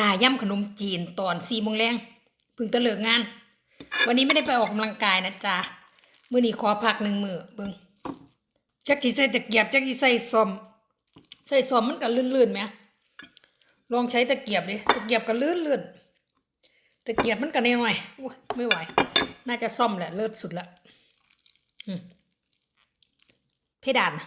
อ่าย่ำขนมจีนตอนสี่โมงแรงเพิ่งตะเลิกงาน วันนี้ไม่ได้ไปออกกำลังกายนะจ๊ะมื้อนี้ขอพักหนึ่งมือเบิ่งจักกี่ใส่ตะเกียบจักกี่ใส่ซอม ใส่ซอมมันก็ลื่นๆไหมลองใช้ตะเกียบดิตะเกียบก็ลื่นๆตะเกียบมันก็น้อยๆโอ้ยไม่ไหว น่าจะซ่อมแหละเลิศสุดละเพดานนะ